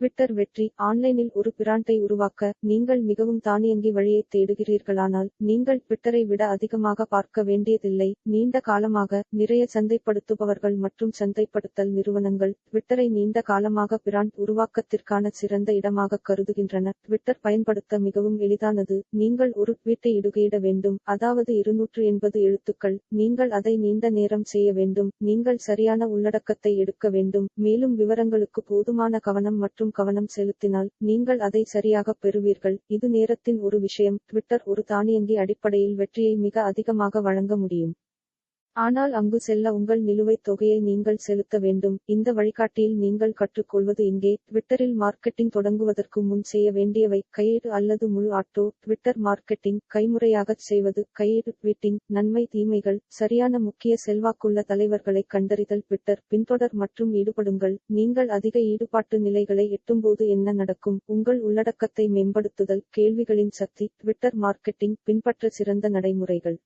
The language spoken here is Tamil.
ட்விட்டர் வெற்றி ஆன்லைனில் ஒரு பிராண்டை உருவாக்க நீங்கள் மிகவும் தானியங்கி வழியைத் தேடுகிறீர்களானால் நீங்கள் ட்விட்டரை விட அதிகமாக பார்க்க வேண்டியதில்லை. நீண்ட காலமாக நிறைய சந்தைப்படுத்துபவர்கள் மற்றும் சந்தைப்படுத்தல் நிறுவனங்கள் ட்விட்டரை நீண்ட காலமாக பிராண்ட் உருவாக்கத்திற்கான சிறந்த இடமாக கருதுகின்றன. ட்விட்டர் பயன்படுத்த மிகவும் எளிதானது. நீங்கள் ஒரு ட்வீட்டை இடுகையிட வேண்டும். அதாவது இருநூற்று எண்பது எழுத்துக்கள். நீங்கள் அதை நீண்ட நேரம் செய்ய வேண்டும். நீங்கள் சரியான உள்ளடக்கத்தை எடுக்க வேண்டும். மேலும் விவரங்களுக்கு போதுமான கவனம் மற்றும் கவனம் செலுத்தினால் நீங்கள் அதை சரியாகப் பெறுவீர்கள். இது நேரத்தின் ஒரு விஷயம். ட்விட்டர் ஒரு தானியங்கி அடிப்படையில் வெற்றியை மிக அதிகமாக வழங்க முடியும். ஆனால் அங்கு செல்ல உங்கள் நிலுவைத் தொகையை நீங்கள் செலுத்த வேண்டும். இந்த வழிகாட்டியில் நீங்கள் கற்றுக்கொள்வது இங்கே. ட்விட்டரில் மார்க்கெட்டிங் தொடங்குவதற்கு முன் செய்ய வேண்டியவை கையேடு அல்லது முழு ஆட்டோ. ட்விட்டர் மார்க்கெட்டிங் கைமுறையாகச் செய்வது கையேடு. ட்வீட்டிங் நன்மை தீமைகள் சரியான முக்கிய செல்வாக்குள்ள தலைவர்களை கண்டறிதல். ட்விட்டர் பின்தொடர் மற்றும் ஈடுபடுங்கள். நீங்கள் அதிக ஈடுபாட்டு நிலைகளை எட்டும்போது என்ன நடக்கும்? உங்கள் உள்ளடக்கத்தை மேம்படுத்துதல். கேள்விகளின் சக்தி. ட்விட்டர் மார்க்கெட்டிங் பின்பற்ற சிறந்த நடைமுறைகள்.